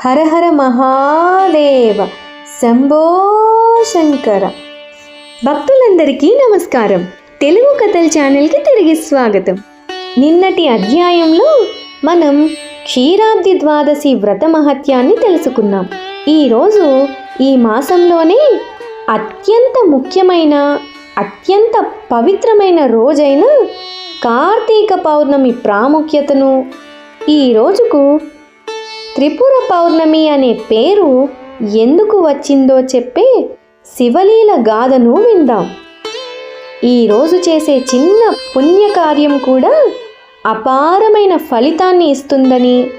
హర హర మహాదేవ శంభో శంకర. భక్తులందరికీ నమస్కారం. తెలుగు కథల ఛానల్కి తిరిగి స్వాగతం. నిన్నటి అధ్యాయంలో మనం క్షీరాబ్ది ద్వాదశి వ్రత మహత్యాన్ని తెలుసుకున్నాం. ఈరోజు ఈ మాసంలోనే అత్యంత ముఖ్యమైన అత్యంత పవిత్రమైన రోజైన కార్తీక పౌర్ణమి ప్రాముఖ్యతను ఈ రోజుకు త్రిపుర పౌర్ణమి అనే పేరు ఎందుకు వచ్చిందో చెప్పే శివలీల గాథను విందాం. ఈరోజు చేసే చిన్న పుణ్యకార్యం కూడా అపారమైన ఫలితాన్ని ఇస్తుందని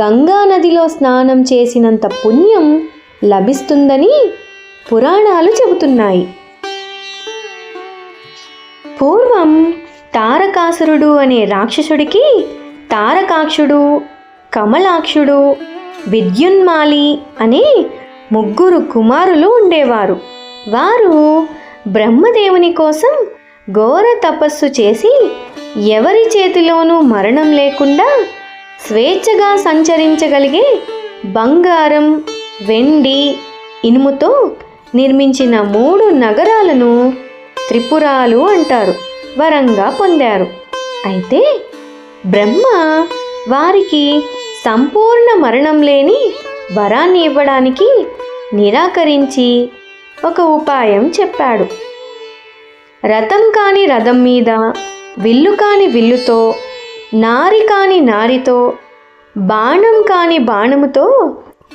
గంగా నదిలో స్నానం చేసినంత పుణ్యం లభిస్తుందని పురాణాలు చెబుతున్నాయి. పూర్వం తారకాసురుడు అనే రాక్షసుడికి తారకాక్షుడు కమలాక్షుడు విద్యున్మాలి అనే ముగ్గురు కుమారులు ఉండేవారు. వారు బ్రహ్మదేవుని కోసం ఘోర తపస్సు చేసి ఎవరి చేతిలోనూ మరణం లేకుండా స్వేచ్ఛగా సంచరించగలిగే బంగారం వెండి ఇనుముతో నిర్మించిన మూడు నగరాలను త్రిపురాలు అంటారు వరంగా పొందారు. అయితే బ్రహ్మ వారికి సంపూర్ణ మరణం లేని వరాన్ని ఇవ్వడానికి నిరాకరించి ఒక ఉపాయం చెప్పాడు. రథం కాని రథం మీద విల్లు కాని విల్లుతో నారి కాని నారితో బాణం కాని బాణముతో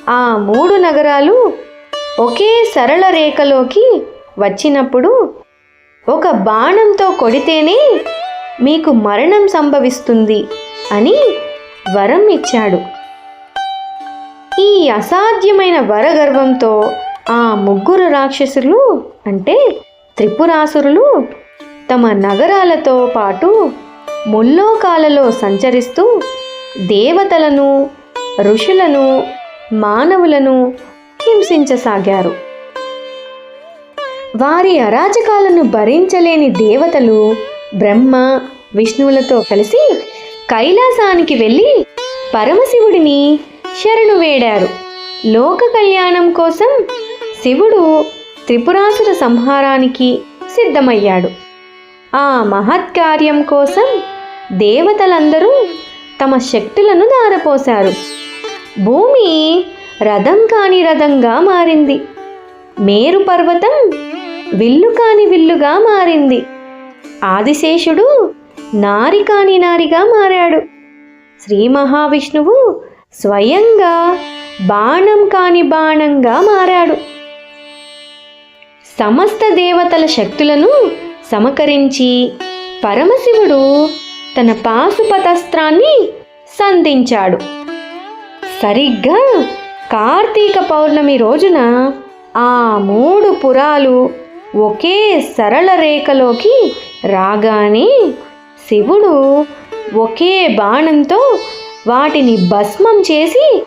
ఆ మూడు నగరాలు ఒకే సరళ రేఖలోకి వచ్చినప్పుడు ఒక బాణంతో కొడితేనే మీకు మరణం సంభవిస్తుంది అని వరం ఇచ్చాడు. ఈ అసాధ్యమైన వరగర్వంతో ఆ ముగ్గురు రాక్షసులు అంటే త్రిపురాసురులు తమ నగరాలతో పాటు ముల్లోకాలలో సంచరిస్తూ దేవతలను ఋషులను మానవులను హింసించసాగారు. వారి అరాచకాలను భరించలేని దేవతలు బ్రహ్మ విష్ణువులతో కలిసి కైలాసానికి వెళ్ళి పరమశివుడిని శరణు వేడారు. లోక కళ్యాణం కోసం శివుడు త్రిపురాసుర సంహారానికి సిద్ధమయ్యాడు. ఆ మహత్కార్యం కోసం దేవతలందరూ తమ శక్తులను దారపోశారు భూమి రథం కాని రథంగా మారింది. మేరు పర్వతం విల్లు కాని విల్లుగా మారింది. ఆదిశేషుడు నారి కాని నారిగా మారాడు. శ్రీ మహావిష్ణువు స్వయంగా బాణం కాని బాణంగా మారాడు. సమస్త దేవతల శక్తులను సమకరించి పరమశివుడు తన పాశుపతస్త్రాన్ని సంధించాడు. సరిగ్గా కార్తీక పౌర్ణమి రోజున ఆ మూడు పురాలు ఒకే సరళ రేఖలోకి రాగానే శివుడు ఒకే బాణంతో వాటిని భస్మం చేసి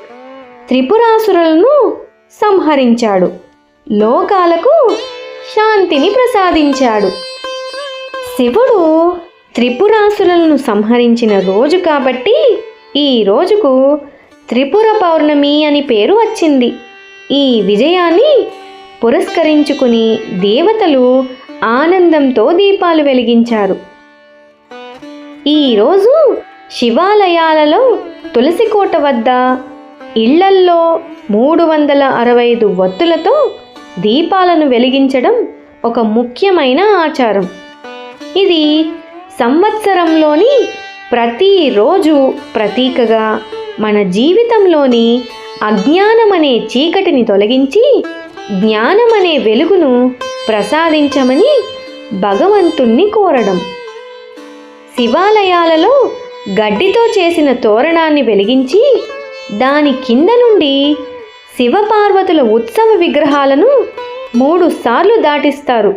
త్రిపురాసురులను సంహరించాడు. లోకాలకు శాంతిని ప్రసాదించాడు. శివుడు త్రిపురాసురులను సంహరించిన రోజు కాబట్టి ఈ రోజుకు త్రిపుర పౌర్ణమి అని పేరు వచ్చింది. ఈ విజయాన్ని పురస్కరించుకుని దేవతలు ఆనందంతో దీపాలు వెలిగించారు. ఈరోజు శివాలయాలలో తులసికోట వద్ద ఇళ్ళల్లో మూడు వందల అరవై ఐదు వత్తులతో దీపాలను వెలిగించడం ఒక ముఖ్యమైన ఆచారం. ఇది సంవత్సరంలోని ప్రతిరోజు ప్రతీకగా మన జీవితంలోని అజ్ఞానం అనే చీకటిని తొలగించి జ్ఞానం అనే వెలుగును ప్రసాదించమని భగవంతుణ్ణి కోరడం. శివాలయాలలో గడ్డితో చేసిన తోరణాన్ని వెలిగించి దాని కింద నుండి శివపార్వతుల ఉత్సవ విగ్రహాలను మూడు సార్లు దాటిస్తారు.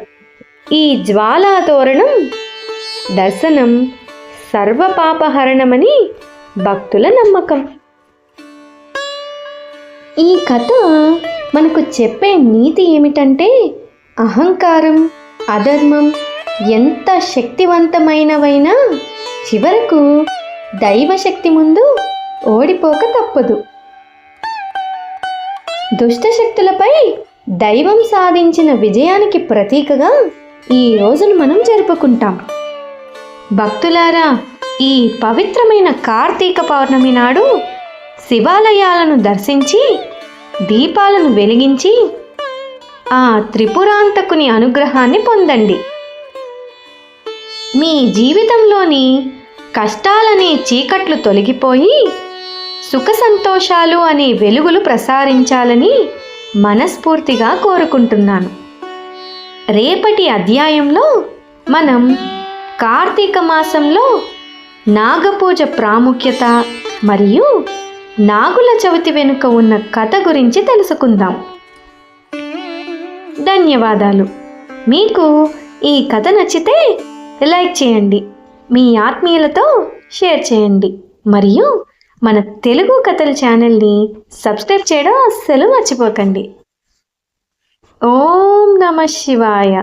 ఈ జ్వాలా తోరణం దర్శనం సర్వపాపహరణమని భక్తుల నమ్మకం. ఈ కథ మనకు చెప్పే నీతి ఏమిటంటే అహంకారం అధర్మం ఎంత శక్తివంతమైనవైనా చివరకు దైవశక్తి ముందు ఓడిపోక తప్పదు. దుష్టశక్తులపై దైవం సాధించిన విజయానికి ప్రతీకగా ఈ రోజును మనం జరుపుకుంటాం. భక్తులారా ఈ పవిత్రమైన కార్తీక పౌర్ణమి నాడు శివాలయాలను దర్శించి దీపాలను వెలిగించి ఆ త్రిపురాంతకుని అనుగ్రహాన్ని పొందండి. మీ జీవితంలోని కష్టాలనే చీకట్లు తొలగిపోయి సుఖ సంతోషాలు అనే వెలుగులు ప్రసారించాలని మనస్ఫూర్తిగా కోరుకుంటున్నాను. రేపటి అధ్యాయంలో మనం కార్తీక మాసంలో నాగపూజ ప్రాముఖ్యత మరియు నాగుల చవితి వెనుక ఉన్న కథ గురించి తెలుసుకుందాం. ధన్యవాదాలు. మీకు ఈ కథ నచ్చితే లైక్ చేయండి. మీ ఆత్మీయులతో షేర్ చేయండి. మరియు మన తెలుగు కథల ఛానల్ని సబ్స్క్రైబ్ చేయడం అస్సలు మర్చిపోకండి. ఓం నమ శివాయ.